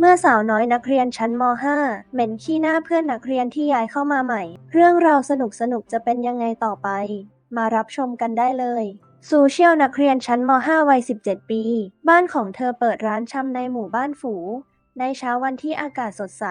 เมื่อสาวน้อยนักเรียนชั้นม .5 เหม็นขี้หน้าเพื่อนนักเรียนที่ย้ายเข้ามาใหม่ เรื่องราวสนุกสนุกจะเป็นยังไงต่อไป มารับชมกันได้เลยซูเชียลนักเรียนชั้นม .5 วัย 17 ปี บ้านของเธอเปิดร้านชำในหมู่บ้านฝู ในเช้าวันที่อากาศสดใส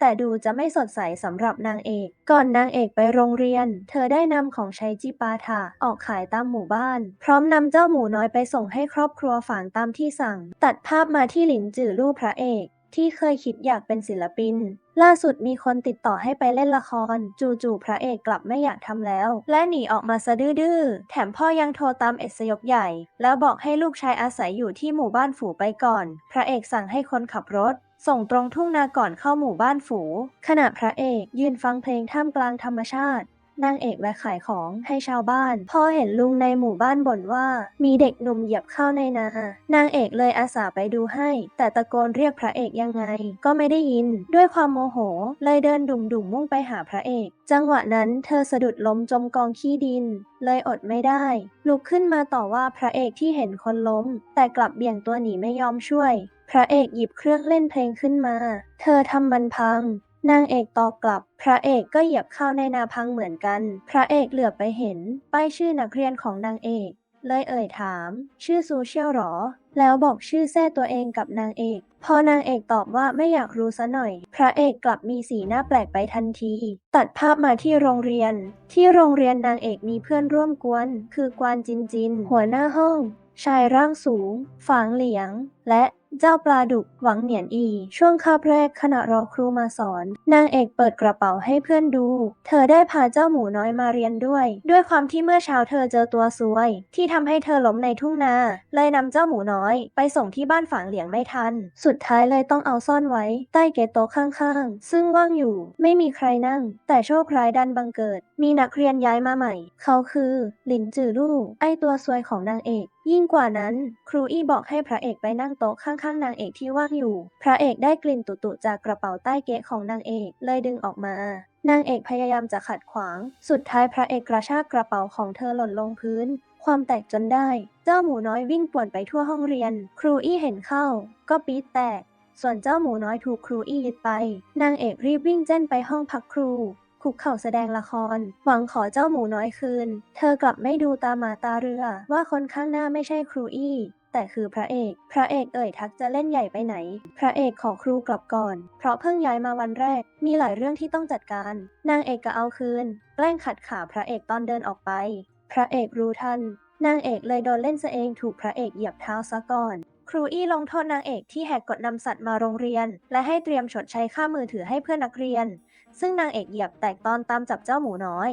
แต่ดูจะไม่สดใสสำหรับนางเอก ก่อนนางเอกไปโรงเรียน เธอได้นำของใช้จิปาถะออกขายตามหมู่บ้าน พร้อมนำเจ้าหมูน้อยไปส่งให้ครอบครัวฝางตามที่สั่ง ตัดภาพมาที่หลินจือลู่พระเอก ที่เคยคิดอยากเป็นศิลปิน ล่าสุดมีคนติดต่อให้ไปเล่นละคร จู่ๆพระเอกกลับไม่อยากทำแล้ว และหนีออกมาซะดื้อแถมพ่อยังโทรตามเอสยกใหญ่ แล้วบอกให้ลูกชายอาศัยอยู่ที่หมู่บ้านฝูไปก่อน พระเอกสั่งให้คนขับรถส่งตรงทุ่งนาก่อนเข้าหมู่บ้านฝู ขณะพระเอกยืนฟังเพลงท่ามกลางธรรมชาติ นางเอกแวะขายของให้ชาวบ้าน พอเห็นลุงในหมู่บ้านบ่นว่ามีเด็กหนุ่มเหยียบเข้าในนา นางเอกเลยอาสาไปดูให้ แต่ตะโกนเรียกพระเอกยังไง ก็ไม่ได้ยิน ด้วยความโมโห เลยเดินดุ่มๆมุ่งไปหาพระเอก จังหวะนั้นเธอสะดุดล้มจมกองขี้ดิน เลยอดไม่ได้ ลุกขึ้นมาต่อว่าพระเอกที่เห็นคนล้ม แต่กลับเบี่ยงตัวหนีไม่ยอมช่วย พระเอกหยิบเครื่องเล่นเพลงขึ้นมา เธอทำมันพัง นางเอกตอบกลับ พระเอกก็เหยียบเข้าในนาพังเหมือนกัน พระเอกเหลือบไปเห็น ป้ายชื่อนักเรียนของนางเอก เลยเอ่ยถาม ชื่อซูเชียลหรอ แล้วบอกชื่อแท้ตัวเองกับนางเอก พอนางเอกตอบว่าไม่อยากรู้ซะหน่อย พระเอกกลับมีสีหน้าแปลกไปทันที ตัดภาพมาที่โรงเรียน ที่โรงเรียนนางเอกมีเพื่อนร่วมกวน คือกวานจินจิน หัวหน้าห้อง ชายร่างสูง ฝางเหลียง และ เจ้าปลาดุกหวังเหนียนอี ช่วงคาบแรกขณะรอครูมาสอน นางเอกเปิดกระเป๋าให้เพื่อนดู เธอได้พาเจ้าหมูน้อยมาเรียนด้วย ด้วยความที่เมื่อเช้าเธอเจอตัวซวย ที่ทำให้เธอล้มในทุ่งนาเลยนำเจ้าหมูน้อย ไปส่งที่บ้านฝางเหลียงไม่ทัน สุดท้ายเลยต้องเอาซ่อนไว้ ใต้เกตโต๊ะข้างๆ ซึ่งว่างอยู่ ไม่มีใครนั่ง แต่โชคร้ายดันบังเกิด มีนักเรียนย้ายมาใหม่ เขาคือ หลินจือลู่ไอตัวซวยของนางเอก ยิ่งกว่านั้น ครูอี้บอกให้พระเอกไปนั่งโต๊ะข้างๆนางเอกที่ว่างอยู่ พระเอกได้กลิ่นตุๆจากกระเป๋าใต้เก๊ะของนางเอกเลยดึงออกมานางเอกพยายามจะขัดขวาง สุดท้ายพระเอกกระชากกระเป๋าของเธอหล่นลงพื้น ความแตกจนได้ เจ้าหมูน้อยวิ่งป่วนไปทั่วห้องเรียน ครูอี้เห็นเข้า ก็ปี๊ดแตก ส่วนเจ้าหมูน้อยถูกครูอี้ยึดไป นางเอกรีบวิ่งเจ้นไปห้องพักครู คุกเข่าแสดงละคร หวังขอเจ้าหมูน้อยคืน เธอกลับไม่ดูตาหมาตาเรือ ว่าคนข้างหน้าไม่ใช่ครูอี้แต่คือพระเอก พระเอกเอ่ยทักจะเล่นใหญ่ไปไหน พระเอกขอครูกลับก่อน เพราะเพิ่งย้ายมาวันแรก มีหลายเรื่องที่ต้องจัดการ นางเอกก็เอาคืน แกล้งขัดขาพระเอกตอนเดินออกไป พระเอกรู้ทัน นางเอกเลยโดนเล่นซะเองถูกพระเอกเหยียบเท้าซะก่อน ครูอี้ลงโทษนางเอกที่แหกกฎนำสัตว์มาโรงเรียน และให้เตรียมชดใช้ค่ามือถือให้เพื่อนนักเรียน ซึ่งนางเอกเหยียบแตกตอนตามจับเจ้าหมูน้อย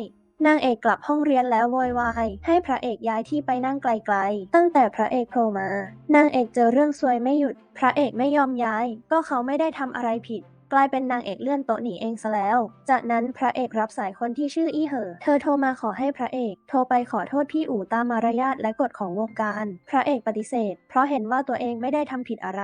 นางเอกกลับห้องเรียนแล้วโวยวายให้พระเอกย้ายที่ไปนั่งไกลๆ ตั้งแต่พระเอกโผล่มา นางเอกเจอเรื่องซวยไม่หยุด พระเอกไม่ยอมย้าย ก็เขาไม่ได้ทำอะไรผิดกลายเป็นนางเอกเลื่อนโต๊ะหนีเองซะแล้ว จากนั้นพระเอกรับสายคนที่ชื่ออี้เหอ เธอโทรมาขอให้พระเอก โทรไปขอโทษพี่อู่ตามมารยาทและกฎของวงการ พระเอกปฏิเสธ เพราะเห็นว่าตัวเองไม่ได้ทำผิดอะไร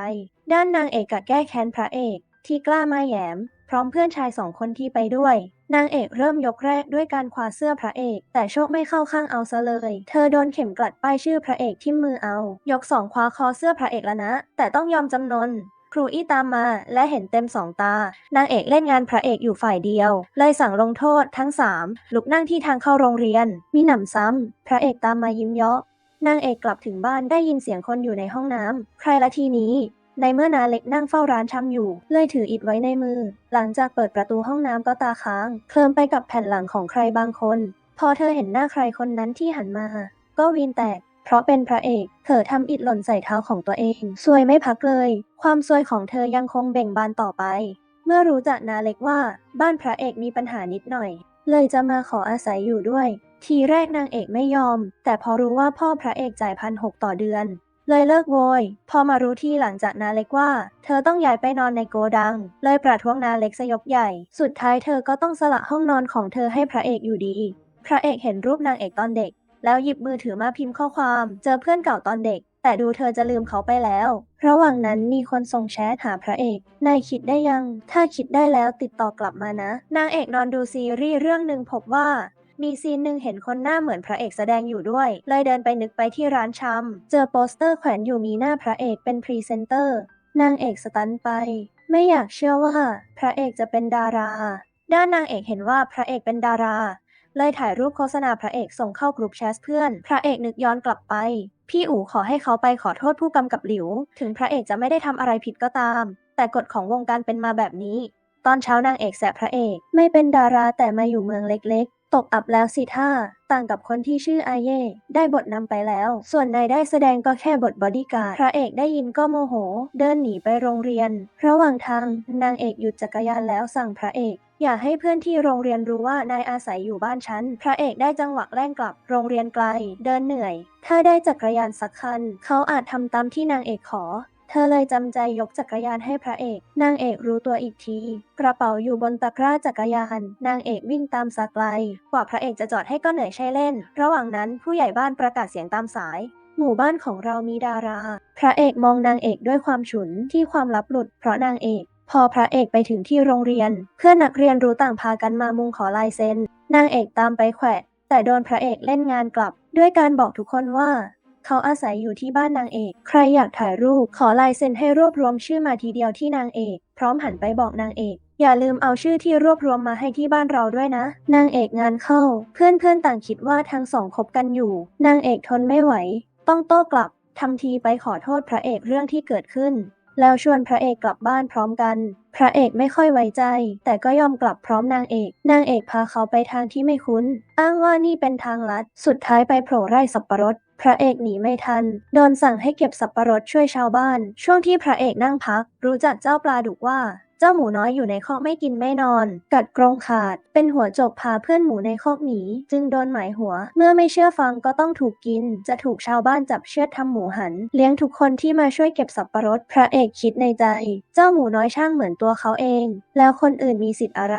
ด้านนางเอกกัดแก้แค้นพระเอก ที่กล้ามาแยม พร้อมเพื่อนชายสองคนที่ไปด้วย นางเอกเริ่มยกแรกด้วยการคว้าเสื้อพระเอก แต่โชคไม่เข้าข้างเอาซะเลย เธอโดนเข็มกลัดป้ายชื่อพระเอกที่มือเอา ยกสองคว้าคอเสื้อพระเอกแล้วนะ แต่ต้องยอมจำนนครูอี้ตามมาและเห็นเต็มสองตา นางเอกเล่นงานพระเอกอยู่ฝ่ายเดียว เลยสั่งลงโทษทั้งสามลุกนั่งที่ทางเข้าโรงเรียน มีหนำซ้ำ พระเอกตามมายิ้มเยาะนางเอกกลับถึงบ้านได้ยินเสียงคนอยู่ในห้องน้ำ ใครละทีนี้ ในเมื่อนาเล็กนั่งเฝ้าร้านชำอยู่ เลยถืออิฐไว้ในมือ หลังจากเปิดประตูห้องน้ำก็ตาค้าง เคลิมไปกับแผ่นหลังของใครบางคน พอเธอเห็นหน้าใครคนนั้นที่หันมา ก็วีนแตก เพราะเป็นพระเอก เธอทำอิฐหล่นใส่เท้าของตัวเอง ซวยไม่พักเลย ความซวยของเธอยังคงเบ่งบานต่อไป เมื่อรู้จากนาเล็กว่าบ้านพระเอกมีปัญหานิดหน่อย เลยจะมาขออาศัยอยู่ด้วย ทีแรกนางเอกไม่ยอม แต่พอรู้ว่าพ่อพระเอกจ่ายพันหกต่อเดือน เลยเลิกโวย พอมารู้ที่หลังจากนาเล็กว่า เธอต้องย้ายไปนอนในโกดัง เลยประท้วงนาเล็กสยบใหญ่ สุดท้ายเธอก็ต้องสละห้องนอนของเธอให้พระเอกอยู่ดี พระเอกเห็นรูปนางเอกตอนเด็ก แล้วหยิบมือถือมาพิมพ์ข้อความ เจอเพื่อนเก่าตอนเด็ก แต่ดูเธอจะลืมเขาไปแล้ว ระหว่างนั้นมีคนส่งแชทหาพระเอก นายคิดได้ยัง ถ้าคิดได้แล้วติดต่อกลับมานะ นางเอกนอนดูซีรีส์เรื่องหนึ่งพบว่า มีซีนหนึ่งเห็นคนหน้าเหมือนพระเอกแสดงอยู่ด้วย เลยเดินไปนึกไปที่ร้านชำ เจอโปสเตอร์แขวนอยู่มีหน้าพระเอกเป็นพรีเซนเตอร์ นางเอกสตันไป ไม่อยากเชื่อว่า พระเอกจะเป็นดารา ด้านนางเอกเห็นว่าพระเอกเป็นดารา เลยถ่ายรูปโฆษณาพระเอกส่งเข้ากลุ่มแชทเพื่อน พระเอกนึกย้อนกลับไป พี่อู๋ขอให้เขาไปขอโทษผู้กำกับหลิว ถึงพระเอกจะไม่ได้ทำอะไรผิดก็ตาม แต่กฎของวงการเป็นมาแบบนี้ ตอนเช้านางเอกแสบพระเอก ไม่เป็นดาราแต่มาอยู่เมืองเล็ก ตกอับแล้วสิท่า ต่างกับคนที่ชื่ออาเย่ได้บทนำไปแล้ว ส่วนนายได้แสดงก็แค่บทบอดี้การ์ดพระเอกได้ยินก็โมโห เดินหนีไปโรงเรียน ระหว่างทางนางเอกหยุดจักรยานแล้วสั่งพระเอกอย่าให้เพื่อนที่โรงเรียนรู้ว่านายอาศัยอยู่บ้านฉัน พระเอกได้จังหวะแล่งกลับ โรงเรียนไกล เดินเหนื่อย ถ้าได้จักรยานสักคัน เขาอาจทำตามที่นางเอกขอ เธอเลยจำใจยกจักรยานให้พระเอก นางเอกรู้ตัวอีกที กระเป๋าอยู่บนตะกร้าจักรยาน นางเอกวิ่งตามสาไกล กว่าพระเอกจะจอดให้ก็เหนื่อยใช่เล่น ระหว่างนั้นผู้ใหญ่บ้านประกาศเสียงตามสาย หมู่บ้านของเรามีดารา พระเอกมองนางเอกด้วยความฉุนที่ความลับหลุด เพราะนางเอกพอพระเอกไปถึงที่โรงเรียน เพื่อนนักเรียนรู้ต่างพากันมามุงขอลายเซ็นนางเอกตามไปแขวะแต่โดนพระเอกเล่นงานกลับ ด้วยการบอกทุกคนว่า เขาอาศัยอยู่ที่บ้านนางเอก ใครอยากถ่ายรูป ขอลายเซ็นให้รวบรวมชื่อมาทีเดียวที่นางเอก พร้อมหันไปบอกนางเอก อย่าลืมเอาชื่อที่รวบรวมมาให้ที่บ้านเราด้วยนะ นางเอกงานเข้า เพื่อนๆต่างคิดว่าทั้งสองคบกันอยู่ นางเอกทนไม่ไหว ต้องโต้กลับทำทีไปขอโทษพระเอกเรื่องที่เกิดขึ้น แล้วชวนพระเอกกลับบ้านพร้อมกัน พระเอกไม่ค่อยไว้ใจ แต่ก็ยอมกลับพร้อมนางเอก นางเอกพาเขาไปทางที่ไม่คุ้น อ้างว่านี่เป็นทางลัด สุดท้ายไปโผล่ไร่สับปะรด พระเอกหนีไม่ทัน โดนสั่งให้เก็บสับปะรดช่วยชาวบ้าน ช่วงที่พระเอกนั่งพัก รู้จักเจ้าปลาดุกว่า เจ้าหมูน้อยอยู่ในคอกไม่กินไม่นอน กัดกรงขาด เป็นหัวจกพาเพื่อนหมูในคอกหนี จึงโดนหมายหัว เมื่อไม่เชื่อฟังก็ต้องถูกกิน จะถูกชาวบ้านจับเชือดทำหมูหัน เลี้ยงทุกคนที่มาช่วยเก็บสับปะรดพระเอกคิดในใจ เจ้าหมูน้อยช่างเหมือนตัวเขาเอง แล้วคนอื่นมีสิทธิ์อะไร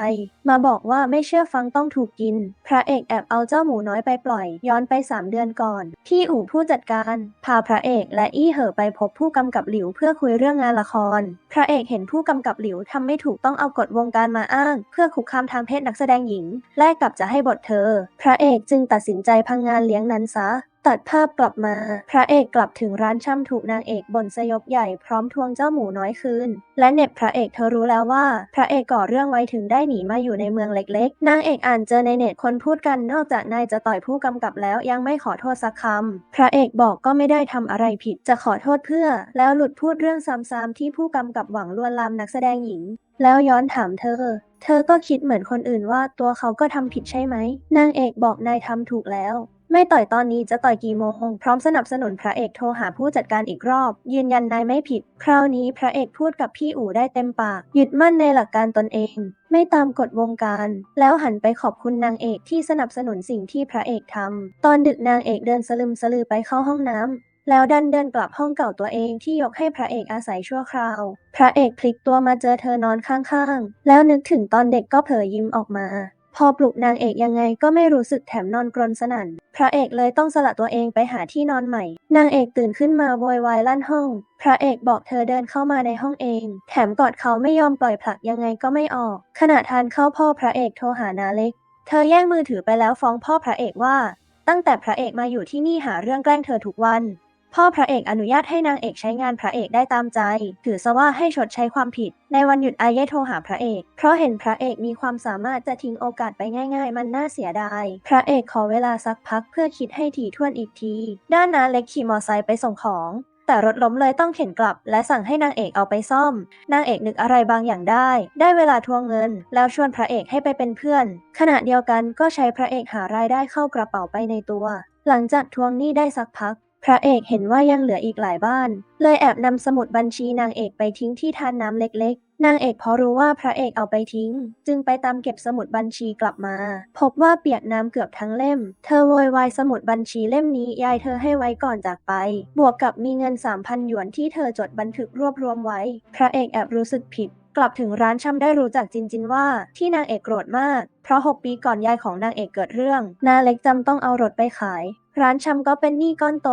มาบอกว่าไม่เชื่อฟังต้องถูกกิน พระเอกแอบเอาเจ้าหมูน้อยไปปล่อย ย้อนไปสามเดือนก่อนพี่อู่ผู้จัดการพาพระเอกและอี้เหอไปพบผู้กำกับหลิวเพื่อคุยเรื่องงานละคร พระเอกเห็นผู้กำกับหลิวทำไม่ถูกต้องเอากฎวงการมาอ้าง เพื่อคุกคามทางเพศนักแสดงหญิง แลกกับจะให้บทเธอ พระเอกจึงตัดสินใจพังงานเลี้ยงนั้นซะ ตัดภาพกลับมา พระเอกกลับถึงร้านช่ำถูกนางเอกบ่นสยบใหญ่พร้อมทวงเจ้าหมูน้อยคืน และเน็บพระเอกเธอรู้แล้วว่า พระเอกก่อเรื่องไว้ถึงได้หนีมาอยู่ในเมืองเล็กๆ นางเอกอ่านเจอในเน็ตคนพูดกันนอกจากนายจะต่อยผู้กำกับแล้วยังไม่ขอโทษสักคำ พระเอกบอกก็ไม่ได้ทำอะไรผิดจะขอโทษเพื่อ แล้วหลุดพูดเรื่องซ้ำๆที่ผู้กำกับหวังลวนลามนักแสดงหญิง แล้วย้อนถามเธอเธอก็คิดเหมือนคนอื่นว่าตัวเขาก็ทำผิดใช่ไหม นางเอกบอกนายทำถูกแล้ว ไม่ต่อยตอนนี้จะต่อยกี่โมงพร้อมสนับสนุนพระเอกโทรหาผู้จัดการอีกรอบ ยืนยันนายไม่ผิด คราวนี้พระเอกพูดกับพี่อู๋ได้เต็มปาก หยึดมั่นในหลักการตนเอง ไม่ตามกฎวงการ แล้วหันไปขอบคุณนางเอกที่สนับสนุนสิ่งที่พระเอกทำตอนดึกนางเอกเดินสลึมสลือไปเข้าห้องน้ำแล้วดันเดินกลับห้องเก่าตัวเองที่ยกให้พระเอกอาศัยชั่วคราว พระเอกพลิกตัวมาเจอเธอนอนข้างๆ แล้วนึกถึงตอนเด็กก็เผลอยิ้มออกมา พอปลุกนางเอกยังไงก็ไม่รู้สึกแถมนอนกรนสนั่น พระเอกเลยต้องสละตัวเองไปหาที่นอนใหม่ นางเอกตื่นขึ้นมาโวยวายลั่นห้อง พระเอกบอกเธอเดินเข้ามาในห้องเอง แถมกอดเขาไม่ยอมปล่อยผลักยังไงก็ไม่ออก ขณะทานข้าวพ่อพระเอกโทรหานาเล็ก เธอแย่งมือถือไปแล้วฟ้องพ่อพระเอกว่า ตั้งแต่พระเอกมาอยู่ที่นี่หาเรื่องแกล้งเธอทุกวัน พ่อพระเอกอนุญาตให้นางเอกใช้งานพระเอกได้ตามใจ ถือซะว่าให้ชดใช้ความผิด ในวันหยุดอาเย่โทรหาพระเอก เพราะเห็นพระเอกมีความสามารถจะทิ้งโอกาสไปง่ายๆ มันน่าเสียดาย พระเอกขอเวลาสักพักเพื่อคิดให้ถี่ถ้วนอีกที ด้านนาเล็กขี่มอไซค์ไปส่งของแต่รถล้มเลยต้องเข็นกลับ และสั่งให้นางเอกเอาไปซ่อม นางเอกนึกอะไรบางอย่างได้ ได้เวลาทวงเงิน แล้วชวนพระเอกให้ไปเป็นเพื่อน ขณะเดียวกันก็ใช้พระเอกหารายได้เข้ากระเป๋าไปในตัว หลังจากทวงหนี้ได้สักพัก พระเอกเห็นว่ายังเหลืออีกหลายบ้าน เลยแอบนำสมุดบัญชีนางเอกไปทิ้งที่ทานน้ำเล็กๆ นางเอกพอรู้ว่าพระเอกเอาไปทิ้ง จึงไปตามเก็บสมุดบัญชีกลับมา พบว่าเปียกน้ำเกือบทั้งเล่ม เธอโวยวายสมุดบัญชีเล่มนี้ยายเธอให้ไว้ก่อนจากไป บวกกับมีเงิน 3,000 หยวนที่เธอจดบันทึกรวบรวมไว้ พระเอกแอบรู้สึกผิด กลับถึงร้านช่ำได้รู้จักจินจินว่าที่นางเอกโกรธมาก เพราะ 6 ปีก่อนยายของนางเอกเกิดเรื่อง นาเล็กจำต้องเอารถไปขาย ร้านชำก็เป็นหนี้ก้อนโต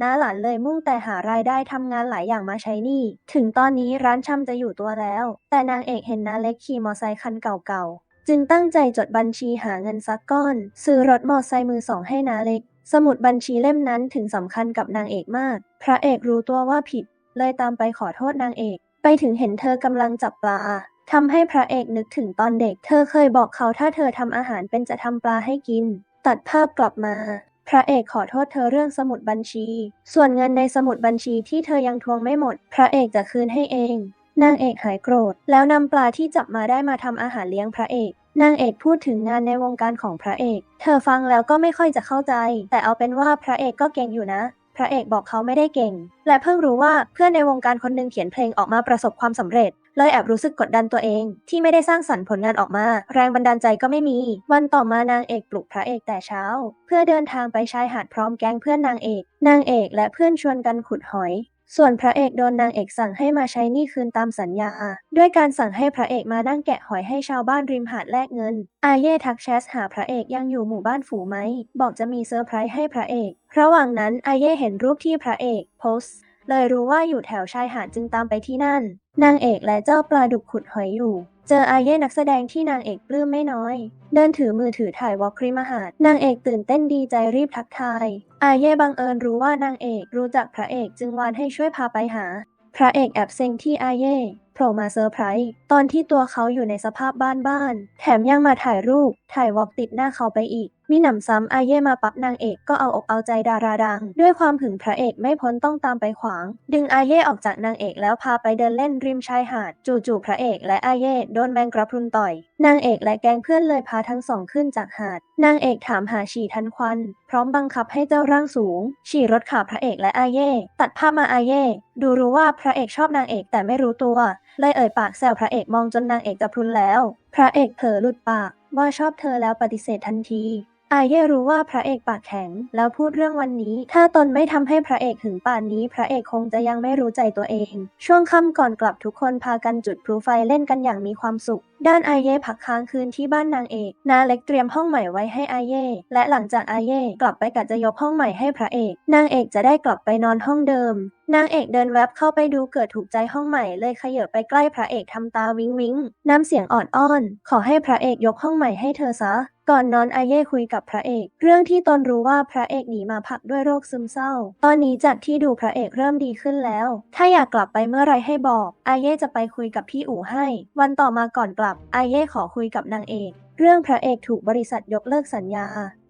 น้าหลานเลยมุ่งแต่หารายได้ทำงานหลายอย่างมาใช้หนี้ ถึงตอนนี้ร้านชำจะอยู่ตัวแล้ว แต่นางเอกเห็นน้าเล็กขี่มอไซค์คันเก่าๆ จึงตั้งใจจดบัญชีหาเงินสักก้อน ซื้อรถมอไซค์มือสองให้น้าเล็ก สมุดบัญชีเล่มนั้นถึงสำคัญกับนางเอกมาก พระเอกรู้ตัวว่าผิด เลยตามไปขอโทษนางเอก ไปถึงเห็นเธอกำลังจับปลาทำให้พระเอกนึกถึงตอนเด็ก เธอเคยบอกเขาถ้าเธอทำอาหารเป็นจะทำปลาให้กิน ตัดภาพกลับมา พระเอกขอโทษเธอเรื่องสมุดบัญชี ส่วนเงินในสมุดบัญชีที่เธอยังทวงไม่หมด พระเอกจะคืนให้เอง นางเอกหายโกรธ แล้วนำปลาที่จับมาได้มาทำอาหารเลี้ยงพระเอก นางเอกพูดถึงงานในวงการของพระเอก เธอฟังแล้วก็ไม่ค่อยจะเข้าใจ แต่เอาเป็นว่าพระเอกก็เก่งอยู่นะ พระเอกบอกเขาไม่ได้เก่ง และเพิ่งรู้ว่าเพื่อนในวงการคนหนึ่งเขียนเพลงออกมาประสบความสำเร็จ เลยแอบรู้สึกกดดันตัวเอง ที่ไม่ได้สร้างสรรค์ผลงานออกมา แรงบันดาลใจก็ไม่มี วันต่อมานางเอกปลุกพระเอกแต่เช้า เพื่อเดินทางไปชายหาดพร้อมแก๊งเพื่อนนางเอก นางเอกและเพื่อนชวนกันขุดหอยส่วนพระเอกโดนนางเอกสั่งให้มาใช้หนี้คืนตามสัญญา ด้วยการสั่งให้พระเอกมานั่งแกะหอยให้ชาวบ้านริมหาดแลกเงิน อาเย่ทักแชทหาพระเอกยังอยู่หมู่บ้านฝูไหม บอกจะมีเซอร์ไพรส์ให้พระเอก ระหว่างนั้นอาเย่เห็นรูปที่พระเอกโพสเลยรู้ว่าอยู่แถวชายหาดจึงตามไปที่นั่น นางเอกและเจ้าปลาดุกขุดหอยอยู่ เจออาเย่นักแสดงที่นางเอกปลื้มไม่น้อย เดินถือมือถือถ่ายวอล์กริมหาดนางเอกตื่นเต้นดีใจรีบทักทาย อาเย่บังเอิญรู้ว่านางเอกรู้จักพระเอกจึงวานให้ช่วยพาไปหา พระเอกแอบเซ็งที่อาเย่โผล่มาเซอร์ไพรส์ตอนที่ตัวเขาอยู่ในสภาพบ้านบ้านๆแถมยังมาถ่ายรูป ถ่ายวอลติดหน้าเขาไปอีก มีหนำซ้ำอาเย่มาปั๊บนางเอกก็เอาอกเอาใจดาราดัง ด้วยความหึงพระเอกไม่พ้นต้องตามไปขวาง ดึงอาเย่ออกจากนางเอกแล้วพาไปเดินเล่นริมชายหาด จู่ๆพระเอกและอาเย่โดนแมงกระพรุนต่อย นางเอกและแก๊งเพื่อนเลยพาทั้งสองขึ้นจากหาด นางเอกถามหาฉี่ทันควัน พร้อมบังคับให้เจ้าร่างสูง ฉี่รถขาพระเอกและอาเย่ตัดภาพมาอาเย่ดูรู้ว่าพระเอกชอบนางเอกแต่ไม่รู้ตัวเลยเอ่ยปากแซวพระเอกมองจนนางเอกจะพรุนแล้ว พระเอกเผลอหลุดปากว่าชอบเธอแล้วปฏิเสธทันที อาเย่รู้ว่าพระเอกปากแข็ง แล้วพูดเรื่องวันนี้ ถ้าตนไม่ทำให้พระเอกถึงป่านนี้ พระเอกคงจะยังไม่รู้ใจตัวเอง ช่วงค่ำก่อนกลับทุกคนพากันจุดพลุไฟเล่นกันอย่างมีความสุข ด้านอาเย่พักค้างคืนที่บ้านนางเอก นาเล็กเตรียมห้องใหม่ไว้ให้อาเย่และหลังจากอาเย่กลับไปกะจะยกห้องใหม่ให้พระเอก นางเอกจะได้กลับไปนอนห้องเดิม นางเอกเดินแวบเข้าไปดูเกิดถูกใจห้องใหม่เลยขยับไปใกล้พระเอกทำตาวิงวิงน้ำเสียงอ่อนอ้อน ขอให้พระเอกยกห้องใหม่ให้เธอซะก่อนนอนอาเย่คุยกับพระเอก เรื่องที่ตนรู้ว่าพระเอกหนีมาพักด้วยโรคซึมเศร้า ตอนนี้จากที่ดูพระเอกเริ่มดีขึ้นแล้ว ถ้าอยากกลับไปเมื่อไรให้บอก อาเย่จะไปคุยกับพี่อู๋ให้ วันต่อมาก่อนกลับไอเย่ขอคุยกับนางเอก เรื่องพระเอกถูกบริษัทยกเลิกสัญญา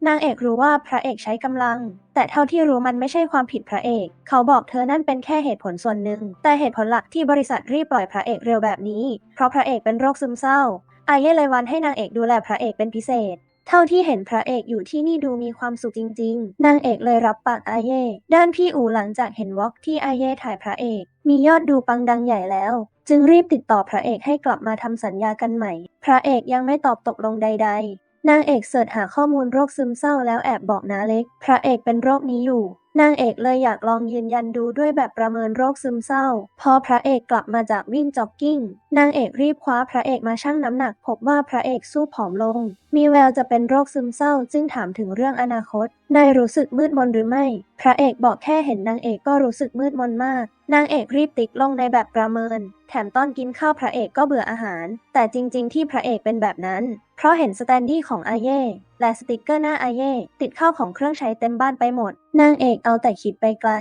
นางเอกรู้ว่าพระเอกใช้กำลัง แต่เท่าที่รู้มันไม่ใช่ความผิดพระเอก เขาบอกเธอนั่นเป็นแค่เหตุผลส่วนหนึ่ง แต่เหตุผลหลักที่บริษัทรีบปล่อยพระเอกเร็วแบบนี้ เพราะพระเอกเป็นโรคซึมเศร้า ไอเย่เลยวันให้นางเอกดูแลพระเอกเป็นพิเศษเท่าที่เห็นพระเอกอยู่ที่นี่ดูมีความสุขจริง ๆ นางเอกเลยรับปากอาเย่ ด้านพี่อูหลังจากเห็นวอล์กที่อาเย่ถ่ายพระเอก มียอดดูปังดังใหญ่แล้ว จึงรีบติดต่อพระเอกให้กลับมาทำสัญญากันใหม่ พระเอกยังไม่ตอบตกลงใดๆ นางเอกเสิร์ชหาข้อมูลโรคซึมเศร้าแล้วแอบบอกนาเล็ก พระเอกเป็นโรคนี้อยู่ นางเอกเลยอยากลองยืนยันดูด้วยแบบประเมินโรคซึมเศร้า พอพระเอกกลับมาจากวิ่งจ็อกกิ้ง นางเอกรีบคว้าพระเอกมาชั่งน้ำหนัก พบว่าพระเอกสู้ผอมลง มีแววจะเป็นโรคซึมเศร้าจึงถามถึงเรื่องอนาคต นายรู้สึกมืดมนหรือไม่ พระเอกบอกแค่เห็นนางเอกก็รู้สึกมืดมนมาก นางเอกรีบติ๊กลงในแบบประเมิน แถมตอนกินข้าวพระเอกก็เบื่ออาหาร แต่จริง ๆ ที่พระเอกเป็นแบบนั้น ราะเห็นสแตนดี้ของอาเย่และสติกเกอร์หน้าอาเย่ติดเข้าของเครื่องใช้เต็มบ้านไปหมด นางเอกเอาแต่คิดไปไกล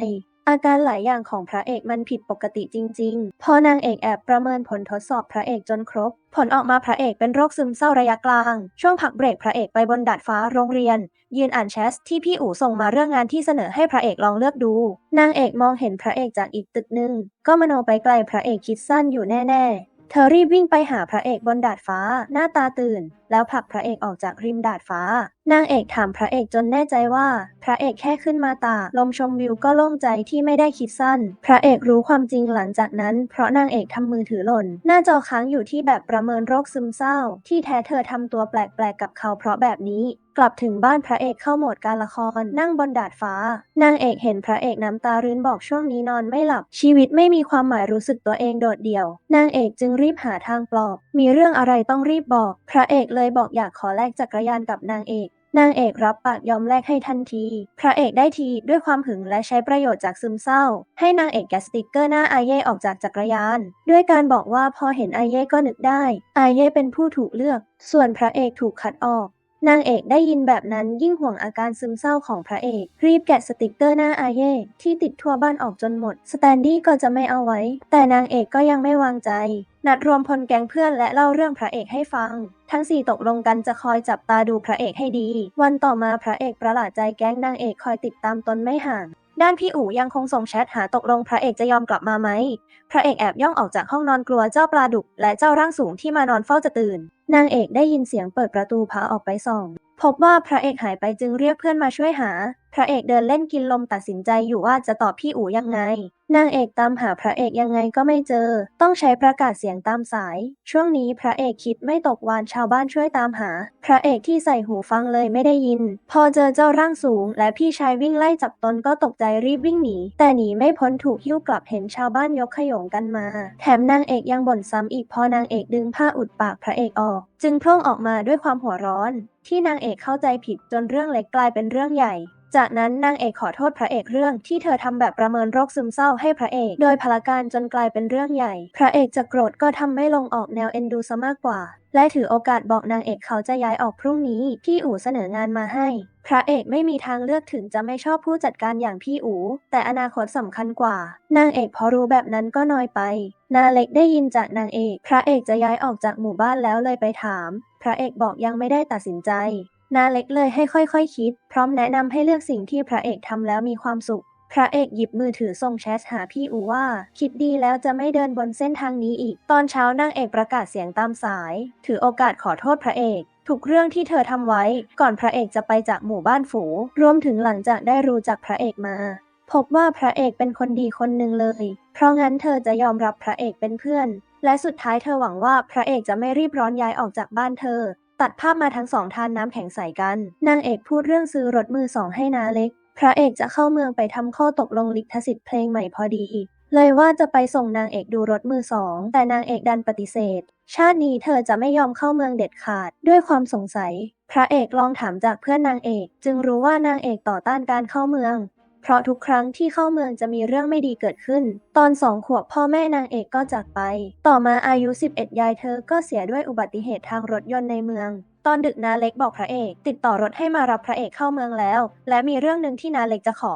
อาการหลายอย่างของพระเอกมันผิดปกติจริง ๆ พอนางเอกแอบประเมินผลทดสอบพระเอกจนครบ ผลออกมาพระเอกเป็นโรคซึมเศร้าระยะกลาง ช่วงพักเบรกพระเอกไปบนดาดฟ้าโรงเรียน ยืนอ่านแชทที่พี่อู๋ส่งมาเรื่องงานที่เสนอให้พระเอกลองเลือกดู นางเอกมองเห็นพระเอกจากอีกตึกหนึ่งก็มโนไปไกลพระเอกคิดสั้นอยู่แน่ ๆ เธอรีบวิ่งไปหาพระเอกบนดาดฟ้า หน้าตาตื่น แล้วผลักพระเอกออกจากริมดาดฟ้า นางเอกถามพระเอกจนแน่ใจว่า พระเอกแค่ขึ้นมาตาลมชมวิวก็โล่งใจที่ไม่ได้คิดสั้น พระเอกรู้ความจริงหลังจากนั้น เพราะนางเอกทำมือถือหล่น หน้าจอค้างอยู่ที่แบบประเมินโรคซึมเศร้า ที่แท้เธอทำตัวแปลกๆกับเขาเพราะแบบนี้ กลับถึงบ้านพระเอกเข้าโหมดการละครนั่งบนดาดฟ้า นางเอกเห็นพระเอกน้ำตารื้นบอกช่วงนี้นอนไม่หลับ ชีวิตไม่มีความหมายรู้สึกตัวเองโดดเดี่ยว นางเอกจึงรีบหาทางปลอบ มีเรื่องอะไรต้องรีบบอก พระเอกเลยบอกอยากขอแลกจักรยานกับนางเอกนางเอกรับปากยอมแลกให้ทันที พระเอกได้ทีด้วยความหึงและใช้ประโยชน์จากซึมเศร้า ให้นางเอกแกสติกเกอร์หน้าอาเย่ออกจากจักรยาน ด้วยการบอกว่าพอเห็นอาเย่ก็นึกได้ อาเย่เป็นผู้ถูกเลือก ส่วนพระเอกถูกคัดออก นางเอกได้ยินแบบนั้นยิ่งห่วงอาการซึมเศร้าของพระเอก รีบแกะสติกเกอร์หน้าอาเย่ที่ติดทั่วบ้านออกจนหมด สแตนดี้ก็จะไม่เอาไว้ แต่นางเอกก็ยังไม่วางใจ นัดรวมพลแก๊งเพื่อนและเล่าเรื่องพระเอกให้ฟัง ทั้งสี่ตกลงกันจะคอยจับตาดูพระเอกให้ดี วันต่อมาพระเอกประหลาดใจแก๊งนางเอกคอยติดตามตนไม่ห่างด้านพี่อู๋ยังคงส่งแชทหาตกลงพระเอกจะยอมกลับมาไหม พระเอกแอบย่องออกจากห้องนอนกลัวเจ้าปลาดุก และเจ้าร่างสูงที่มานอนเฝ้าจะตื่น นางเอกได้ยินเสียงเปิดประตูพาออกไปส่อง พบว่าพระเอกหายไปจึงเรียกเพื่อนมาช่วยหา พระเอกเดินเล่นกินลมตัดสินใจอยู่ว่าจะตอบพี่อู๋ยังไง นางเอกตามหาพระเอกยังไงก็ไม่เจอ ต้องใช้ประกาศเสียงตามสาย ช่วงนี้พระเอกคิดไม่ตกวานชาวบ้านช่วยตามหา พระเอกที่ใส่หูฟังเลยไม่ได้ยิน พอเจอเจ้าร่างสูง และพี่ชายวิ่งไล่จับตนก็ตกใจรีบวิ่งหนี แต่หนีไม่พ้นถูกหิ้วกลับเห็นชาวบ้านยกขยงกันมา แถมนางเอกยังบ่นซ้ำอีกพอนางเอกดึงผ้าอุดปากพระเอกออก จึงพร่งออกมาด้วยความหัวร้อน ที่นางเอกเข้าใจผิดจนเรื่องเล็กกลายเป็นเรื่องใหญ่ จากนั้นนางเอกขอโทษพระเอกเรื่องที่เธอทำแบบประเมินโรคซึมเศร้าให้พระเอก โดยพลการจนกลายเป็นเรื่องใหญ่ พระเอกจะโกรธก็ทำไม่ลงออกแนวเอ็นดูซะมากกว่า และถือโอกาสบอกนางเอกเขาจะย้ายออกพรุ่งนี้ พี่อู๋เสนองานมาให้ พระเอกไม่มีทางเลือกถึงจะไม่ชอบผู้จัดการอย่างพี่อู๋แต่อนาคตสำคัญกว่า นางเอกพอรู้แบบนั้นก็น้อยไป นาเล็กได้ยินจากนางเอก พระเอกจะย้ายออกจากหมู่บ้านแล้วเลยไปถาม พระเอกบอกยังไม่ได้ตัดสินใจ นาเล็กเลยให้ค่อยๆคคิด พร้อมแนะนำให้เลือกสิ่งที่พระเอกทำแล้วมีความสุข พระเอกหยิบมือถือส่งแชทหาพี่อูว่า คิดดีแล้วจะไม่เดินบนเส้นทางนี้อีก ตอนเช้านางเอกประกาศเสียงตามสาย ถือโอกาสขอโทษพระเอกทุกเรื่องที่เธอทำไว้ ก่อนพระเอกจะไปจากหมู่บ้านฝู รวมถึงหลังจากได้รู้จักพระเอกมาพบว่าพระเอกเป็นคนดีคนหนึ่งเลย เพราะงั้นเธอจะยอมรับพระเอกเป็นเพื่อน และสุดท้ายเธอหวังว่าพระเอกจะไม่รีบร้อนย้ายออกจากบ้านเธอ ตัดภาพมาทั้งสองทานน้ำแข็งใส่กัน นางเอกพูดเรื่องซื้อรถมือสองให้นาเล็ก พระเอกจะเข้าเมืองไปทำข้อตกลงลิขสิทธิ์เพลงใหม่พอดี เลยว่าจะไปส่งนางเอกดูรถมือสอง แต่นางเอกดันปฏิเสธ ชาตินี้เธอจะไม่ยอมเข้าเมืองเด็ดขาด ด้วยความสงสัย พระเอกลองถามจากเพื่อนนางเอก จึงรู้ว่านางเอกต่อต้านการเข้าเมือง เพราะทุกครั้งที่เข้าเมืองจะมีเรื่องไม่ดีเกิดขึ้น ตอนสองขวบพ่อแม่นางเอกก็จากไป ต่อมาอายุ 11 ยายเธอก็เสียด้วยอุบัติเหตุทางรถยนต์ในเมือง ตอนดึกนาเล็กบอกพระเอก ติดต่อรถให้มารับพระเอกเข้าเมืองแล้ว และมีเรื่องหนึ่งที่นาเล็กจะขอ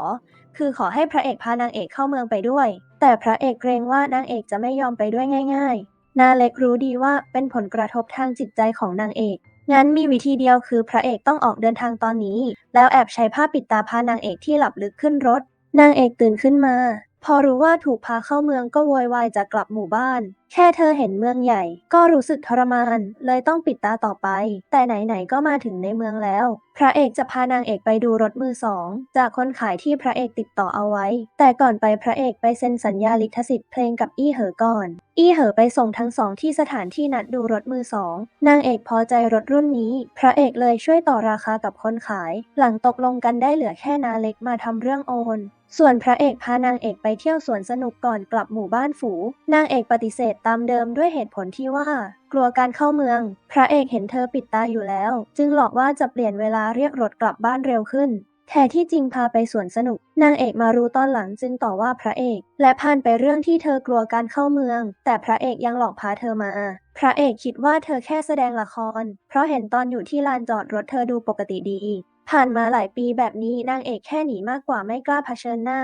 คือขอให้พระเอกพานางเอกเข้าเมืองไปด้วย แต่พระเอกเกรงว่านางเอกจะไม่ยอมไปด้วยง่าย ๆ นาเล็กรู้ดีว่าเป็นผลกระทบทางจิตใจของนางเอก งั้นมีวิธีเดียวคือพระเอกต้องออกเดินทางตอนนี้ แล้วแอบใช้ผ้าปิดตาพานางเอกที่หลับลึกขึ้นรถ นางเอกตื่นขึ้นมา พอรู้ว่าถูกพาเข้าเมืองก็โวยวายจะกลับหมู่บ้าน แค่เธอเห็นเมืองใหญ่ ก็รู้สึกทรมาน เลยต้องปิดตาต่อไป แต่ไหนๆก็มาถึงในเมืองแล้ว พระเอกจะพานางเอกไปดูรถมือสอง จากคนขายที่พระเอกติดต่อเอาไว้ แต่ก่อนไปพระเอกไปเซ็นสัญญาลิขสิทธิ์เพลงกับอี้เหอก่อน อี้เหอไปส่งทั้งสองที่สถานที่นัดดูรถมือสองนางเอกพอใจรถรุ่นนี้ พระเอกเลยช่วยต่อราคากับคนขาย หลังตกลงกันได้เหลือแค่นาเล็กมาทำเรื่องโอนส่วนพระเอกพานางเอกไปเที่ยวสวนสนุกก่อนกลับหมู่บ้านฝู นางเอกปฏิเสธตามเดิมด้วยเหตุผลที่ว่า กลัวการเข้าเมือง พระเอกเห็นเธอปิดตาอยู่แล้ว จึงหลอกว่าจะเปลี่ยนเวลาเรียกรถกลับบ้านเร็วขึ้นแท้ที่จริงพาไปสวนสนุก นางเอกมารู้ตอนหลังจึงต่อว่าพระเอก และพานไปเรื่องที่เธอกลัวการเข้าเมือง แต่พระเอกยังหลอกพาเธอมา พระเอกคิดว่าเธอแค่แสดงละคร เพราะเห็นตอนอยู่ที่ลานจอดรถเธอดูปกติดี ผ่านมาหลายปีแบบนี้นางเอกแค่หนีมากกว่าไม่กล้าเผชิญหน้า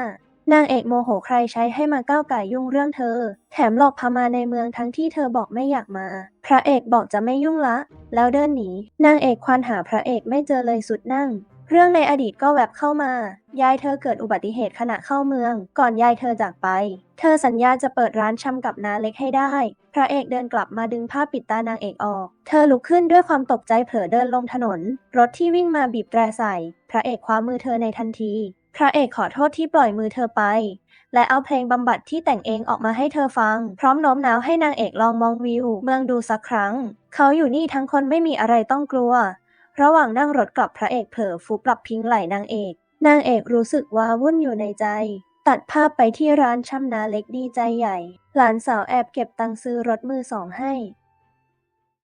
นางเอกโมโหใครใช้ให้มาก้าวไก่ยุ่งเรื่องเธอ แถมหลอกพามาในเมืองทั้งที่เธอบอกไม่อยากมา พระเอกบอกจะไม่ยุ่งละ แล้วเดินหนี นางเอกควานหาพระเอกไม่เจอเลยสุดนั่ง เรื่องในอดีตก็แวบเข้ามา ยายเธอเกิดอุบัติเหตุขณะเข้าเมือง ก่อนยายเธอจากไป เธอสัญญาจะเปิดร้านชำกับนาเล็กให้ได้ พระเอกเดินกลับมาดึงผ้าปิดตานางเอกออก เธอลุกขึ้นด้วยความตกใจเผลอเดินลงถนน รถที่วิ่งมาบีบแตรใส่ พระเอกคว้ามือเธอในทันที พระเอกขอโทษที่ปล่อยมือเธอไป และเอาเพลงบำบัดที่แต่งเองออกมาให้เธอฟัง พร้อมโน้มน้าวให้นางเอกลองมองวิวเมืองดูสักครั้ง เขาอยู่นี่ทั้งคนไม่มีอะไรต้องกลัว ระหว่างนั่งรถกลับพระเอกเผลอฟุบหลับพิงไหล่นางเอก นางเอกรู้สึกว้าวุ่นอยู่ในใจ ตัดภาพไปที่ร้านช่ำนาเล็กดีใจใหญ่ หลานสาวแอบเก็บตังค์ซื้อรถมือสองให้